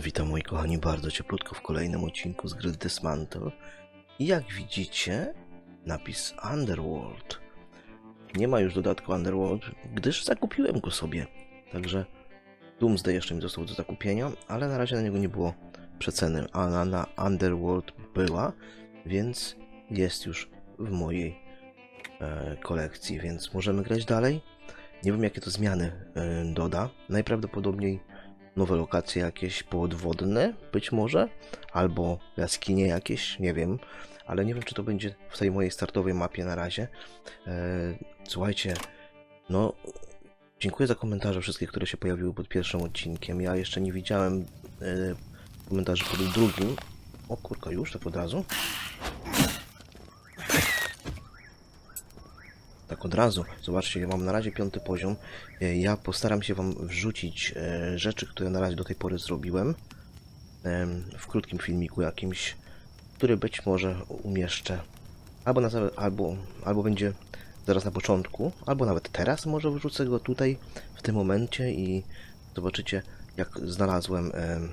Witam moi kochani bardzo cieplutko w kolejnym odcinku z gry Dismantle. Jak widzicie, napis Underworld. Nie ma już dodatku Underworld, gdyż zakupiłem go sobie. Także Doomsday jeszcze mi został do zakupienia, ale na razie na niego nie było przeceny, a na, na Underworld była, więc jest już w mojej e, kolekcji, więc możemy grać dalej. Nie wiem jakie to zmiany e, doda. Najprawdopodobniej nowe lokacje jakieś podwodne, być może, albo jaskinie jakieś, nie wiem, ale nie wiem, czy to będzie w tej mojej startowej mapie na razie. E, słuchajcie, no, dziękuję za komentarze wszystkie, które się pojawiły pod pierwszym odcinkiem. Ja jeszcze nie widziałem e, komentarzy pod drugim. O kurka, już tak od razu? Tak od razu. Zobaczcie, ja mam na razie piąty poziom. E, Ja postaram się Wam wrzucić e, rzeczy, które na razie do tej pory zrobiłem. em, W krótkim filmiku jakimś, który być może umieszczę. Albo, na, albo, albo będzie zaraz na początku, albo nawet teraz może wrzucę go tutaj, w tym momencie i zobaczycie jak znalazłem em,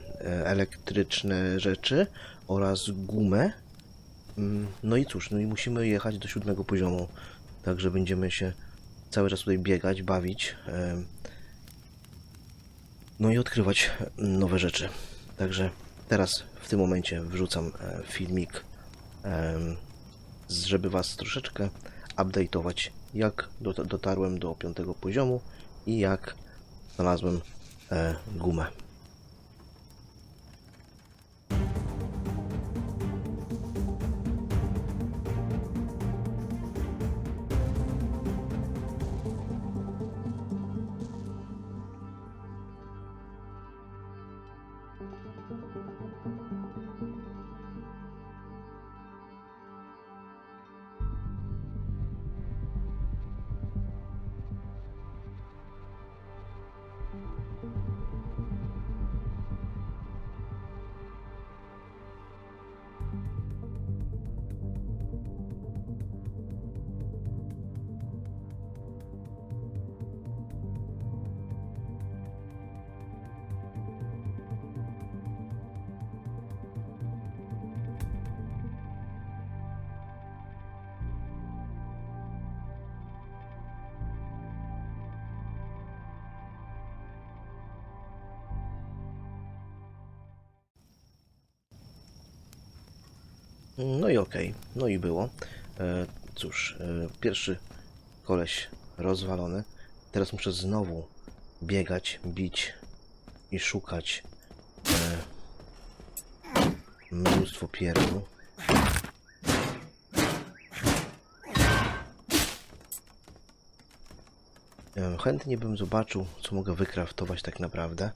elektryczne rzeczy oraz gumę. Mm, No i cóż, no i musimy jechać do siódmego poziomu. Także będziemy się cały czas tutaj biegać, bawić. No i odkrywać nowe rzeczy. Także teraz w tym momencie wrzucam e, filmik, żeby Was troszeczkę update'ować, jak dot- dotarłem do piątego poziomu i jak znalazłem e, gumę. No i okej, no i było. E, cóż, e, pierwszy koleś rozwalony. Teraz muszę znowu biegać, bić i szukać e, mnóstwo pierdół. Chętnie bym zobaczył, co mogę wykraftować tak naprawdę.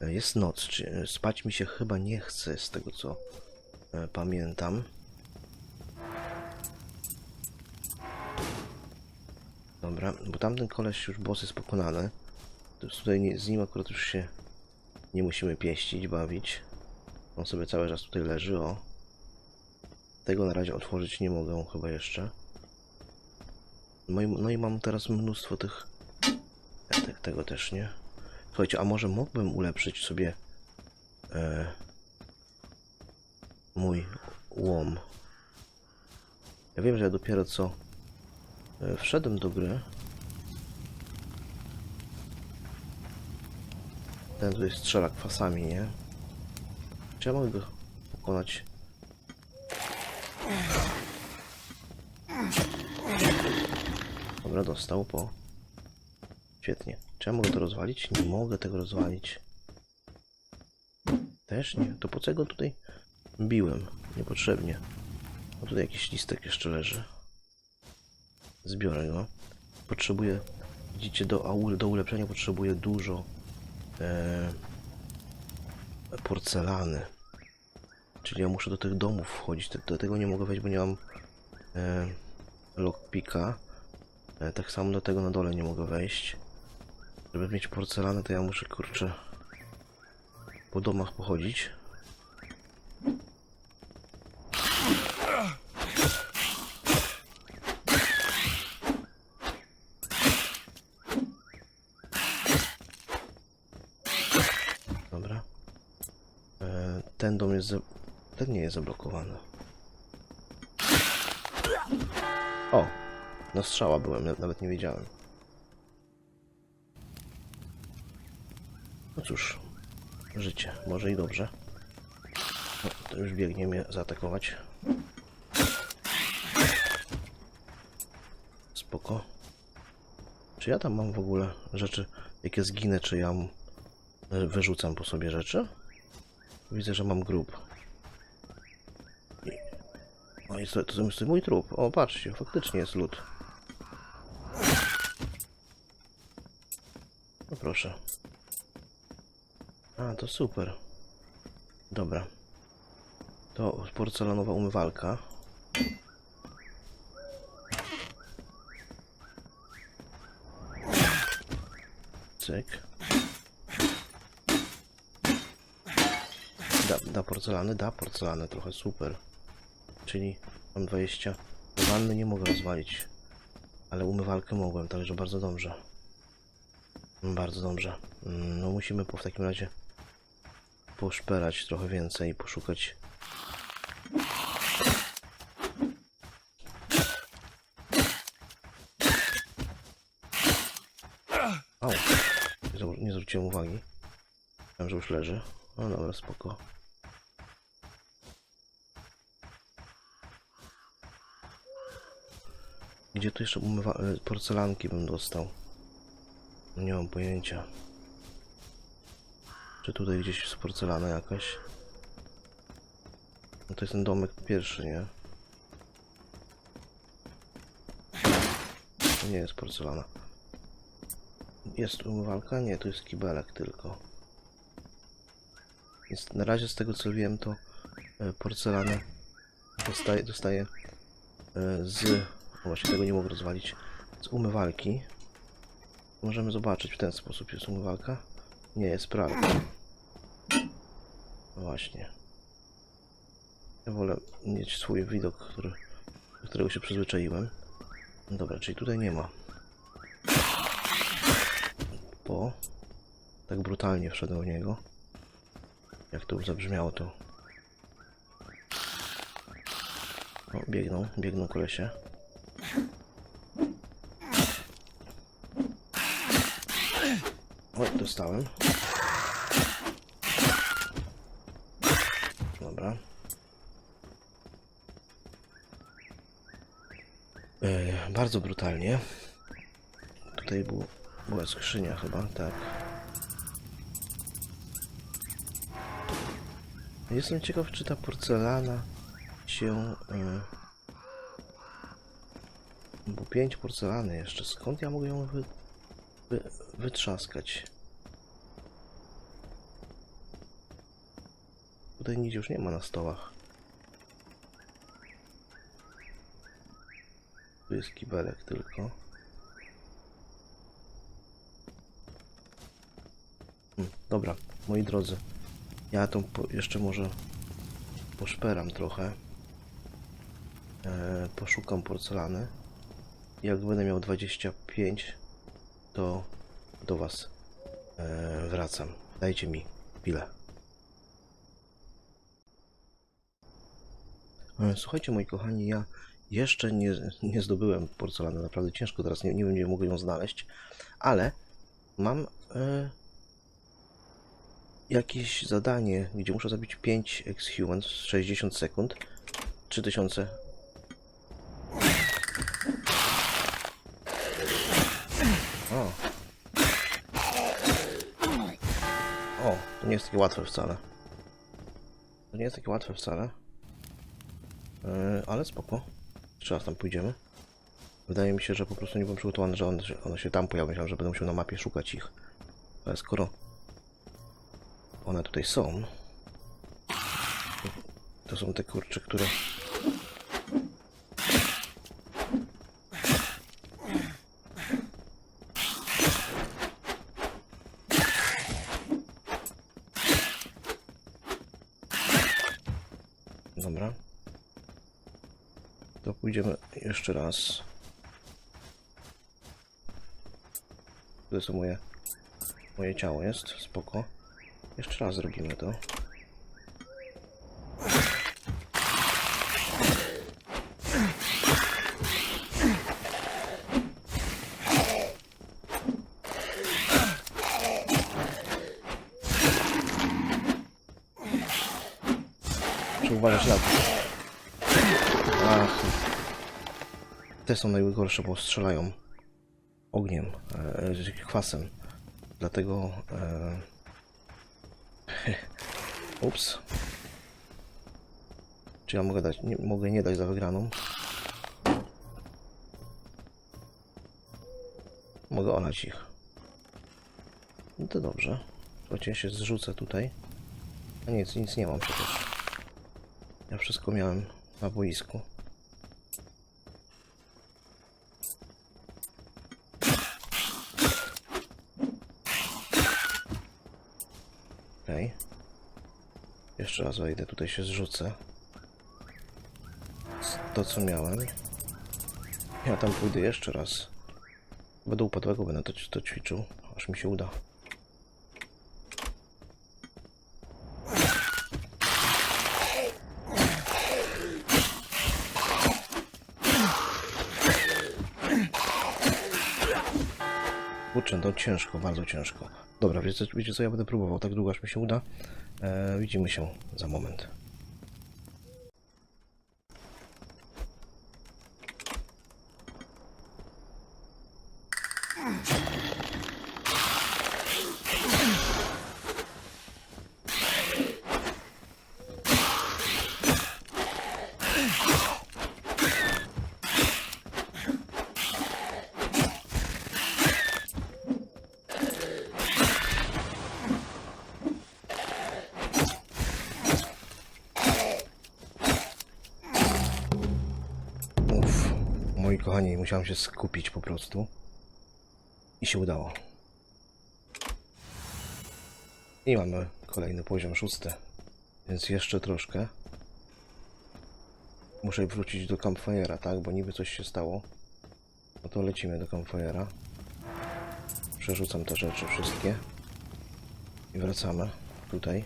Jest noc, czy spać mi się chyba nie chce z tego co pamiętam. Dobra, bo tamten koleś już boss jest pokonany. Tutaj nie, z nim akurat już się nie musimy pieścić, bawić. On sobie cały czas tutaj leży, o. Tego na razie otworzyć nie mogę chyba jeszcze. No i, no i mam teraz mnóstwo tych... Tego też nie. Słuchajcie, a może mógłbym ulepszyć sobie... E, mój łom. Ja wiem, że ja dopiero co e, wszedłem do gry. Ten tutaj strzela kwasami, nie? Czy ja mogę go pokonać? Dobra, dostał po. Świetnie. Czy ja mogę to rozwalić? Nie mogę tego rozwalić. Też nie. To po co go tutaj biłem? Niepotrzebnie. O tutaj jakiś listek jeszcze leży. Zbiorę go. Potrzebuję, widzicie, do, do ulepszenia potrzebuję dużo e, porcelany. Czyli ja muszę do tych domów wchodzić. Do, tego nie mogę wejść, bo nie mam e, lockpicka. E, tak samo do tego na dole nie mogę wejść. Żeby mieć porcelanę, to ja muszę, kurczę, po domach pochodzić. Dobra. ten dom jest... Za... Ten nie jest zablokowany. O! Na strzała byłem, na- nawet nie wiedziałem. No cóż, życie, może i dobrze. No, to już biegnie mnie zaatakować. Spoko. Czy ja tam mam w ogóle rzeczy, jakie zginę, czy ja m- wyrzucam po sobie rzeczy? Widzę, że mam grób. I- O, jest to, to jest mój trup. O, patrzcie, faktycznie jest lód. No proszę. A, to super. Dobra. To porcelanowa umywalka. Cyk. Da, da porcelany? Da porcelany, trochę super. Czyli mam 20. Wanny nie mogę rozwalić. Ale umywalkę mogłem, także bardzo dobrze. Bardzo dobrze. Mm, No musimy po w takim razie poszperać trochę więcej i poszukać. Au, nie, zwr- nie zwróciłem uwagi. Myślałem, że już leży. No dobra, spoko. Gdzie tu jeszcze umywa... e, porcelanki bym dostał? Nie mam pojęcia. Czy tutaj gdzieś jest porcelana jakaś? No to jest ten domek pierwszy, nie? To nie jest porcelana. Jest umywalka? Nie, to jest kibelek tylko. Jest, na razie z tego co wiem to e, porcelanę dostaje, dostaje e, z... Właśnie tego nie mogę rozwalić. Z umywalki. Możemy zobaczyć w ten sposób. Jest umywalka? Nie, jest pralka. No właśnie. Ja wolę mieć swój widok, który, do którego się przyzwyczaiłem. Dobra, czyli tutaj nie ma. Po. Tak brutalnie wszedłem w niego. Jak to już zabrzmiało to. O, biegną, biegną kolesie. Oj, dostałem. Dobra. E, bardzo brutalnie. Tutaj był, była skrzynia chyba, tak. Jestem ciekaw, czy ta porcelana się... E, bo pięć porcelany jeszcze. Skąd ja mogę ją wy, wy, wytrzaskać? Tutaj nic już nie ma na stołach. Tu jest kibelek tylko. Hmm, dobra, moi drodzy. Ja tą jeszcze może poszperam trochę. E, poszukam porcelany. Jak będę miał 25, to do Was e, wracam. Dajcie mi chwilę. E, Słuchajcie, moi kochani, ja jeszcze nie, nie zdobyłem porcelany. Naprawdę ciężko teraz, nie, nie wiem, gdzie mogę ją znaleźć, ale mam e, jakieś zadanie, gdzie muszę zabić 5 ex-humans w 60 sekund. 3000. O. O, to nie jest takie łatwe wcale. To nie jest takie łatwe wcale. Yy, ale spoko. Jeszcze raz tam pójdziemy. Wydaje mi się, że po prostu nie byłem przygotowany, że one się, one się tam pojawią. Myślałem, że będę musiał na mapie szukać ich. Ale skoro one tutaj są, to są te kurcze, które... pójdziemy jeszcze raz. Tutaj co moje, moje ciało jest, spoko. Jeszcze raz zrobimy to. Muszę uważać na to. Ach, te są najgorsze, bo strzelają ogniem, e, kwasem. Dlatego... E... Ups. Czy ja mogę dać? Nie, mogę nie dać za wygraną. Mogę olać ich. No to dobrze. Słuchajcie, ja się zrzucę tutaj. A nic, nic nie mam przecież. Ja wszystko miałem na boisku. Okej. Raz wejdę, tutaj się zrzucę. To co miałem. Ja tam pójdę jeszcze raz. Będę upadłego, będę to, to ćwiczył, aż mi się uda. Kurczę, to ciężko, bardzo ciężko. Dobra, wiecie, wiecie co, ja będę próbował tak długo, aż mi się uda. E, widzimy się za moment. Moi kochani, musiałem się skupić po prostu. I się udało. I mamy kolejny poziom szósty. Więc jeszcze troszkę. Muszę wrócić do campfire'a, tak? Bo niby coś się stało. No to lecimy do campfire'a. Przerzucam te rzeczy wszystkie. I wracamy tutaj.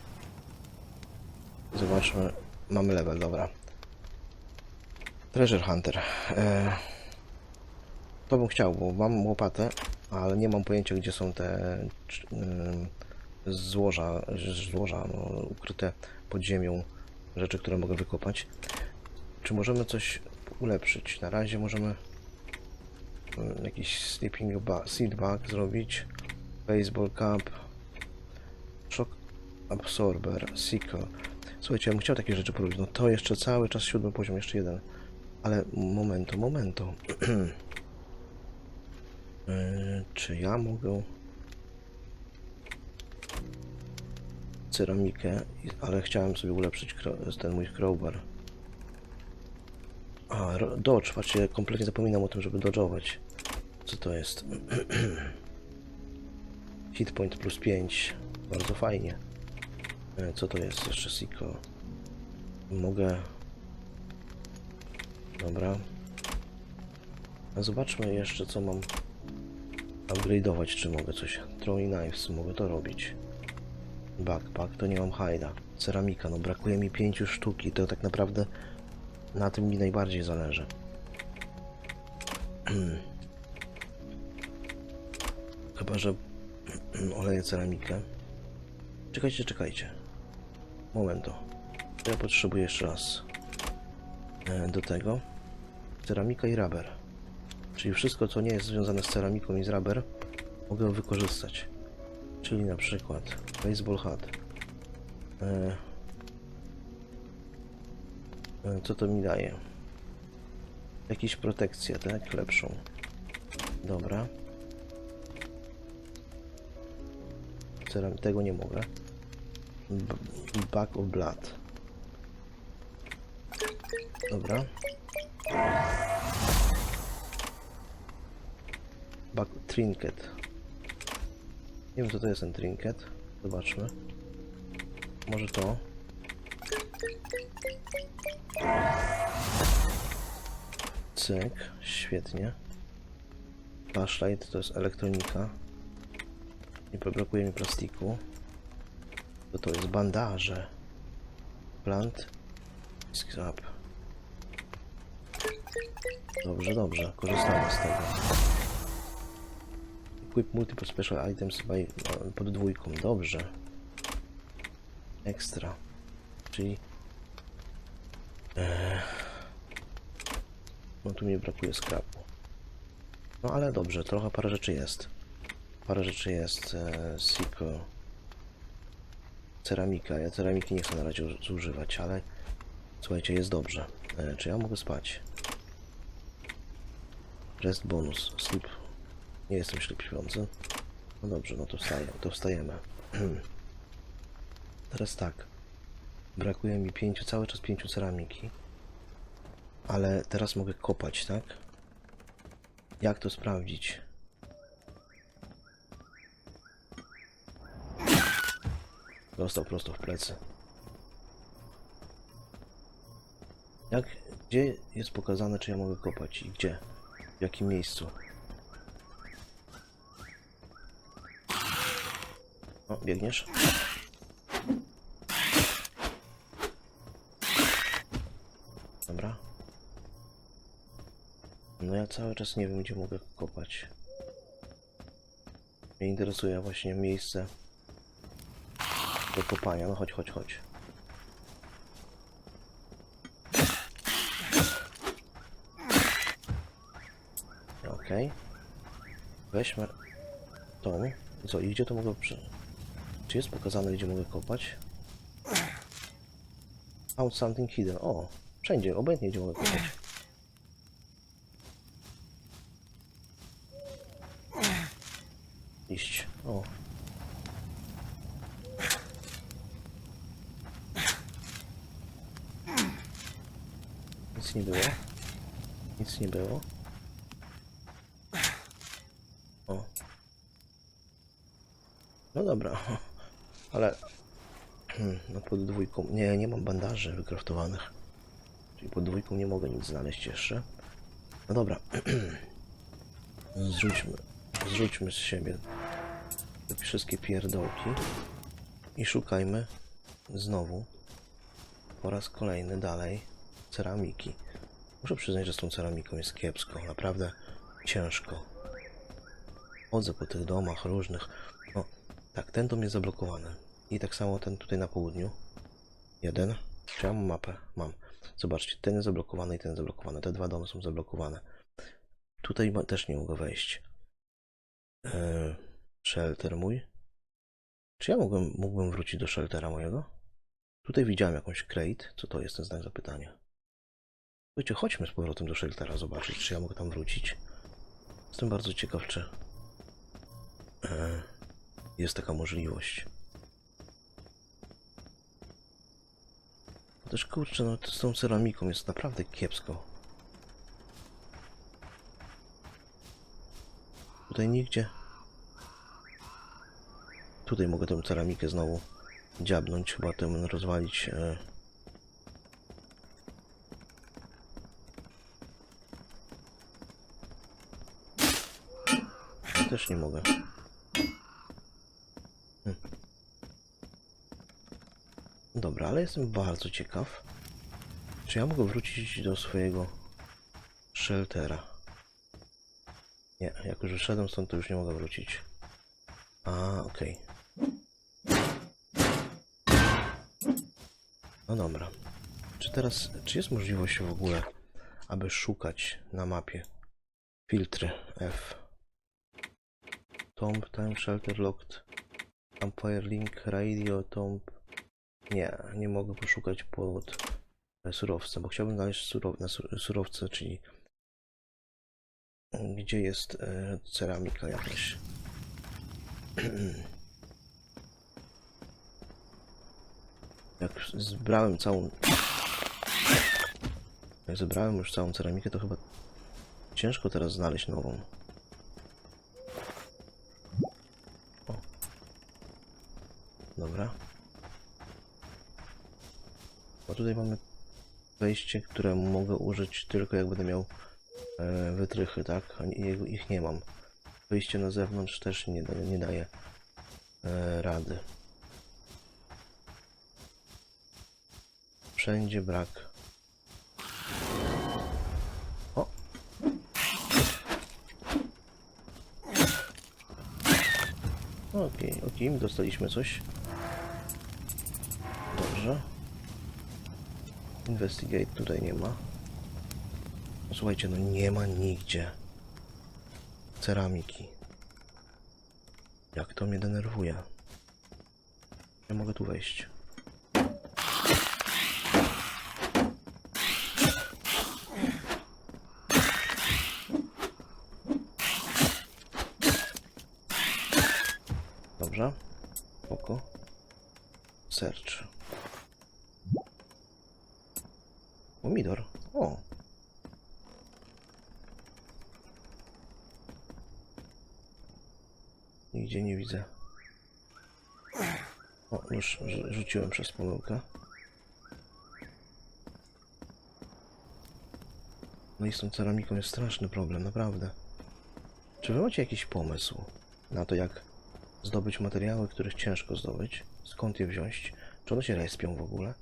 Zobaczmy. Mamy level, dobra. Treasure Hunter. E, to bym chciał, bo mam łopatę, ale nie mam pojęcia, gdzie są te ym, złoża, złoża no, ukryte pod ziemią rzeczy, które mogę wykopać. Czy możemy coś ulepszyć? Na razie możemy y, jakiś sleeping ba- seed bag zrobić, baseball cap, shock absorber, sickle. Słuchajcie, ja bym chciał takie rzeczy porobić. No to jeszcze cały czas siódmy poziom, jeszcze jeden. Ale momento, momento. Yy, czy ja mogę ceramikę, ale chciałem sobie ulepszyć ten mój crowbar. A, dodge, patrzcie, kompletnie zapominam o tym, żeby dodge'ować. Co to jest? Hit point plus 5. Bardzo fajnie. E, Co to jest jeszcze, Siko? Mogę Dobra. A zobaczmy jeszcze co mam upgrade'ować, czy mogę coś. Throwing knives, mogę to robić. Backpack, to nie mam hajda. Ceramika, no brakuje mi pięciu sztuki, to tak naprawdę na tym mi najbardziej zależy. Chyba, że oleję ceramikę. Czekajcie, czekajcie. Momento. Ja potrzebuję jeszcze raz e, do tego ceramika i rubber. Czyli wszystko, co nie jest związane z ceramiką i z rubber, mogę wykorzystać. Czyli na przykład baseball hat. E, e, co to mi daje? Jakieś protekcje, tak? Lepszą. Dobra. Ceram tego nie mogę. Back of blood. Dobra. Back trinket. Nie wiem co to jest ten trinket. Zobaczmy. Może to. Cyk, świetnie. Flashlight to jest elektronika. Nie brakuje mi plastiku. To to jest bandaże. Plant. Scrap. Dobrze, dobrze. Korzystamy z tego. Equip multiple special items by, e, pod dwójką. Dobrze. Ekstra. Czyli Eee. No tu mi brakuje skrapu. No ale dobrze, trochę parę rzeczy jest. Parę rzeczy jest. E, Siko. Ceramika. Ja ceramiki nie chcę na razie uż- zużywać, ale słuchajcie, jest dobrze. E, czy ja mogę spać? Rest bonus. Sleep. Nie jestem śpiący. No dobrze, no to wstaję, to wstajemy. Teraz tak. Brakuje mi pięciu, cały czas pięciu ceramiki. Ale teraz mogę kopać, tak? Jak to sprawdzić? Dostał prosto w plecy. Jak, gdzie jest pokazane, czy ja mogę kopać i gdzie? W jakim miejscu? Biegniesz? Dobra. No ja cały czas nie wiem, gdzie mogę kopać. Mnie interesuje właśnie miejsce do kopania. No chodź, chodź, chodź. Okej. Weźmy tą. Co, i gdzie to mogę. Czy jest pokazane, gdzie mogę kopać? Found something hidden. O, wszędzie, obojętnie gdzie mogę kopać. Iść. O. Nic nie było. Nic nie było. O. No dobra. Ale... Hmm, No pod dwójką... Nie, nie mam bandaży wykraftowanych. Czyli pod dwójką nie mogę nic znaleźć jeszcze. No dobra. Zrzućmy. Zrzućmy z siebie te wszystkie pierdołki. I szukajmy znowu po raz kolejny dalej ceramiki. Muszę przyznać, że z tą ceramiką jest kiepsko. Naprawdę ciężko. Chodzę po tych domach różnych. Tak, ten dom jest zablokowany. I tak samo ten tutaj na południu. Jeden. Czy ja mam mapę? Mam. Zobaczcie, ten jest zablokowany i ten jest zablokowany. Te dwa domy są zablokowane. Tutaj też nie mogę wejść. Eee, shelter mój. Czy ja mógłbym, mógłbym wrócić do sheltera mojego? Tutaj widziałem jakąś crate. Co to jest ten znak zapytania? Słuchajcie, chodźmy z powrotem do sheltera zobaczyć, czy ja mogę tam wrócić. Jestem bardzo ciekaw, czy e, jest taka możliwość. Też kurczę, no z tą ceramiką jest naprawdę kiepsko. Tutaj nigdzie. Tutaj mogę tę ceramikę znowu dziabnąć, chyba tym rozwalić. E, też nie mogę. Hm. Dobra, ale jestem bardzo ciekaw, czy ja mogę wrócić do swojego sheltera. Nie, jak już wyszedłem stąd, to już nie mogę wrócić. A, okej. No dobra. Czy teraz, czy jest możliwość w ogóle, aby szukać na mapie filtry F? Tomb, time shelter locked, campfire link, radio, tomb. Nie, nie mogę poszukać pod e, surowce, bo chciałbym znaleźć surow na sur surowce, czyli gdzie jest e, ceramika jakaś. Jak zbrałem całą. Jak zebrałem już całą ceramikę, to chyba ciężko teraz znaleźć nową. O. Dobra. Bo tutaj mamy wejście, które mogę użyć tylko jak będę miał e, wytrychy, tak? A ich nie mam. Wyjście na zewnątrz też nie, da, nie daje e, rady. Wszędzie brak. O! Okej, okej, dostaliśmy coś. Dobrze. Investigate tutaj nie ma. Słuchajcie, no nie ma nigdzie ceramiki. Jak to mnie denerwuje. Ja mogę tu wejść. Dobrze. Oko. Search. Pomidor. O. Nigdzie nie widzę. O, już rzu- rzuciłem przez pomyłkę. No i z tą ceramiką jest straszny problem, naprawdę. Czy wy macie jakiś pomysł na to, jak zdobyć materiały, których ciężko zdobyć? Skąd je wziąć? Czy one się respią w ogóle?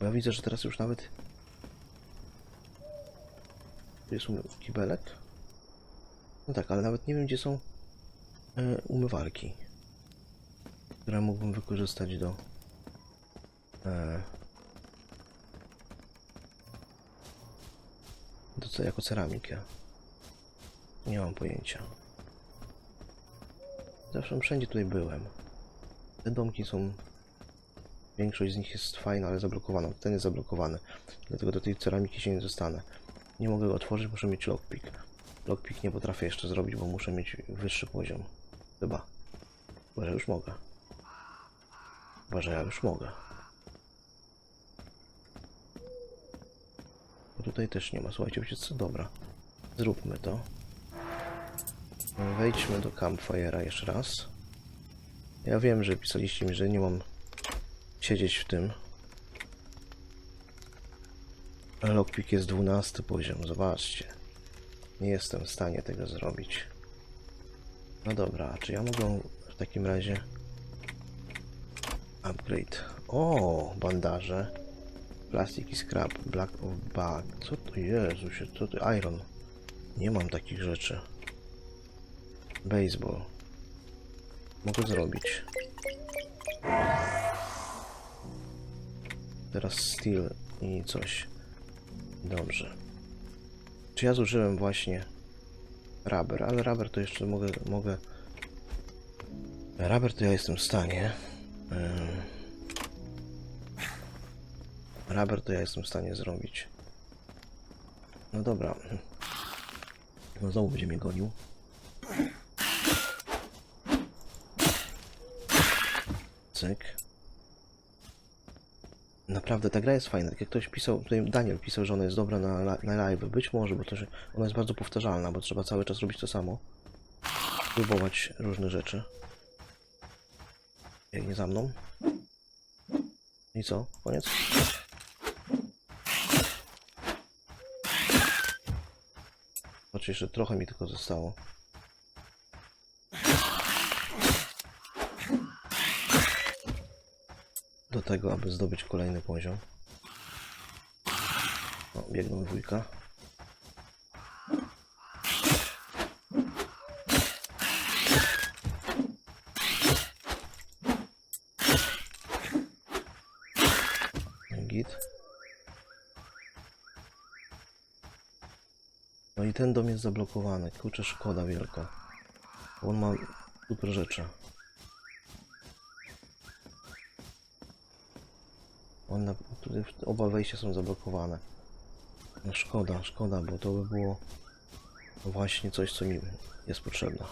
Bo ja widzę, że teraz już nawet... Tu jest umy... kibelek? No tak, ale nawet nie wiem, gdzie są e, umywalki, które mógłbym wykorzystać do... E, do co, jako ceramikę. Nie mam pojęcia. Zawsze wszędzie tutaj byłem. Te domki są... Większość z nich jest fajna, ale zablokowana. Ten jest zablokowany. Dlatego do tej ceramiki się nie dostanę. Nie mogę go otworzyć, muszę mieć lockpick. Lockpick nie potrafię jeszcze zrobić, bo muszę mieć wyższy poziom. Chyba. Chyba, że już mogę. Chyba, że ja już mogę. Bo tutaj też nie ma. Słuchajcie, wiecie co? Dobra. Zróbmy to. Wejdźmy do Campfire'a jeszcze raz. Ja wiem, że pisaliście mi, że nie mam siedzieć w tym. Lockpick jest 12 poziom, zobaczcie. Nie jestem w stanie tego zrobić. No dobra, czy ja mogę w takim razie upgrade? O, bandaże. Plastik i scrap, black of bag. Co to Jezusie, co to iron? Nie mam takich rzeczy. Baseball. Mogę zrobić. Teraz steel i coś. Dobrze. Czy ja zużyłem właśnie rubber, ale rubber to jeszcze mogę, mogę... Rubber to ja jestem w stanie. Ym. Rubber to ja jestem w stanie zrobić. No dobra. No znowu będzie mnie gonił. Cyk. Naprawdę, ta gra jest fajna. Tak jak ktoś pisał, tutaj Daniel pisał, że ona jest dobra na, na live. Być może, bo to, ona jest bardzo powtarzalna, bo trzeba cały czas robić to samo. Próbować różne rzeczy. Biegnie za mną. I co? Koniec? Znaczy jeszcze trochę mi tylko zostało. Do tego, aby zdobyć kolejny poziom. O, biegną dwójka. Ten dom jest zablokowany. Kurczę, szkoda wielka. On ma super rzeczy. On na, tutaj oba wejścia są zablokowane. No szkoda, szkoda, bo to by było właśnie coś, co mi jest potrzebne.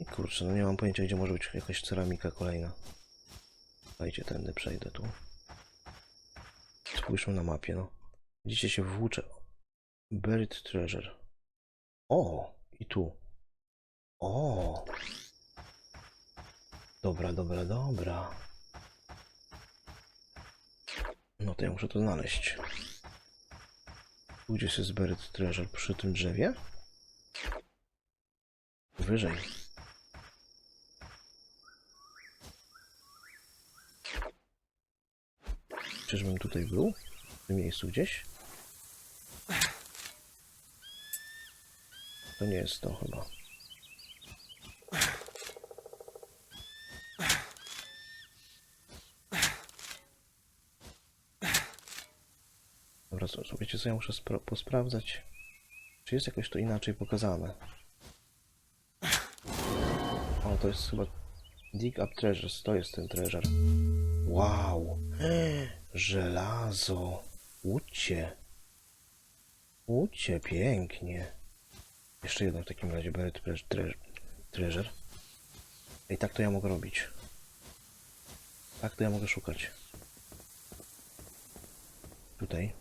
I kurczę, no nie mam pojęcia, gdzie może być jakaś ceramika kolejna. Dajcie tędy, przejdę tu. Spójrzmy na mapie, no. Widzicie się włóczę. Buried Treasure. O! I tu. O! Dobra, dobra, dobra. No to ja muszę to znaleźć. Tu gdzieś jest Buried Treasure przy tym drzewie? Wyżej. Czyżbym tutaj był? W tym miejscu gdzieś? To nie jest to chyba. Dobra, wiecie co, ja muszę posprawdzać, czy jest jakoś to inaczej pokazane. O, to jest chyba Dig Up Treasures, to jest ten treasure. Wow! Żelazo, łucie. Łucie, pięknie. Jeszcze jedno w takim razie, tre- Treasure. I tak to ja mogę robić. Tak to ja mogę szukać. Tutaj.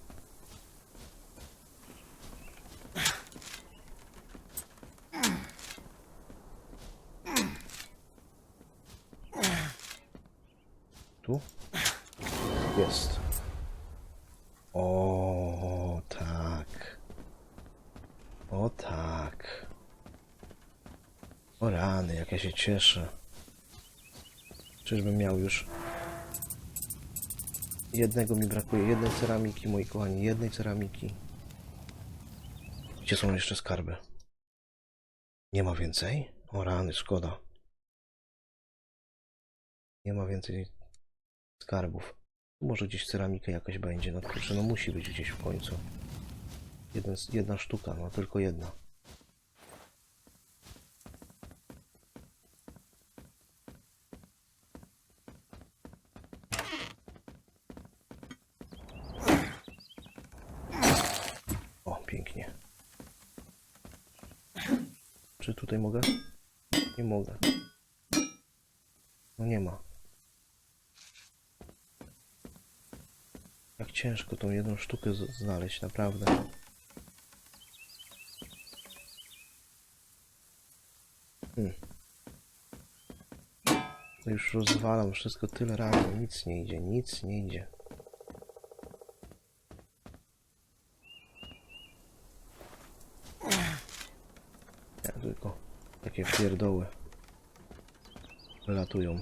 Tu? Jest. O, tak. O, tak. O rany, jak ja się cieszę. Czyżbym miał już... Jednego mi brakuje, jednej ceramiki, moi kochani, jednej ceramiki. Gdzie są jeszcze skarby? Nie ma więcej? O rany, szkoda. Nie ma więcej skarbów. Może gdzieś ceramika jakaś będzie, no kurczę, no musi być gdzieś w końcu. Jeden, jedna sztuka, no tylko jedna. O, pięknie. Czy tutaj mogę? Nie mogę. No nie ma. Ciężko tą jedną sztukę znaleźć, naprawdę. Hmm. Już rozwalam wszystko tyle razy, nic nie idzie, nic nie idzie. Ja tylko takie pierdoły latują.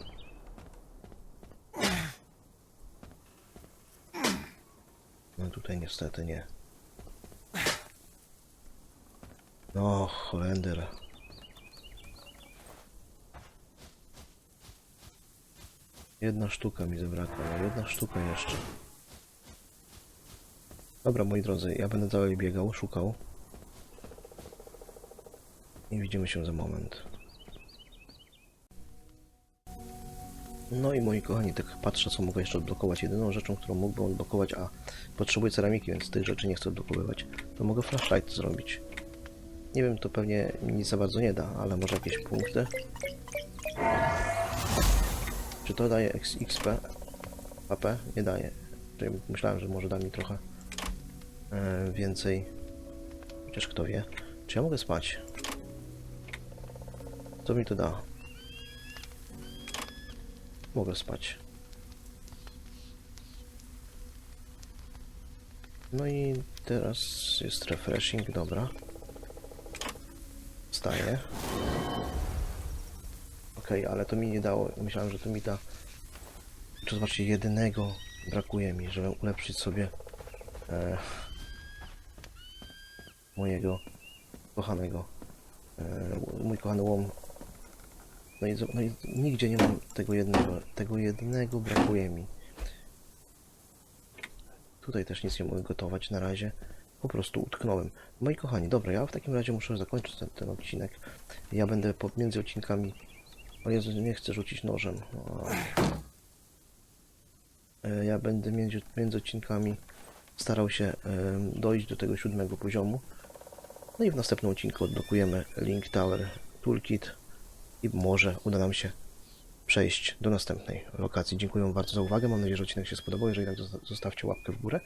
Tutaj niestety nie. No, Holender. Jedna sztuka mi zabrakła, no jedna sztuka jeszcze. Dobra, moi drodzy, ja będę dalej biegał, szukał. I widzimy się za moment. No i moi kochani, tak patrzę co mogę jeszcze odblokować. Jedyną rzeczą, którą mógłbym odblokować, a potrzebuję ceramiki, więc tych rzeczy nie chcę odblokowywać, to mogę flashlight zrobić. Nie wiem, to pewnie nic za bardzo nie da, ale może jakieś punkty. Czy to daje XP? AP? Nie daje. Czyli Myślałem, że może da mi trochę e, więcej. Chociaż kto wie. Czy ja mogę spać? Co mi to da? Mogę spać. No i teraz jest refreshing, dobra. Wstaję. Okej, ale to mi nie dało. Myślałem, że to mi da. Czy zobaczcie, jedynego brakuje mi, żeby ulepszyć sobie e, mojego kochanego. E, mój kochany łom no i, no i nigdzie nie mam tego jednego. Tego jednego brakuje mi. Tutaj też nic nie mogę gotować na razie. Po prostu utknąłem. Moi kochani, dobra, ja w takim razie muszę zakończyć ten, ten odcinek. Ja będę pomiędzy odcinkami... O Jezu, nie chcę rzucić nożem. O. E, Ja będę między, między odcinkami starał się em, dojść do tego siódmego poziomu. No i w następnym odcinku odblokujemy Link Tower Toolkit i może uda nam się przejść do następnej lokacji. Dziękuję bardzo za uwagę. Mam nadzieję, że odcinek się spodobał. Jeżeli tak, zosta- zostawcie łapkę w górę.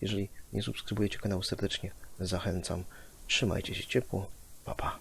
Jeżeli nie subskrybujecie kanału, serdecznie zachęcam. Trzymajcie się ciepło. Pa, pa.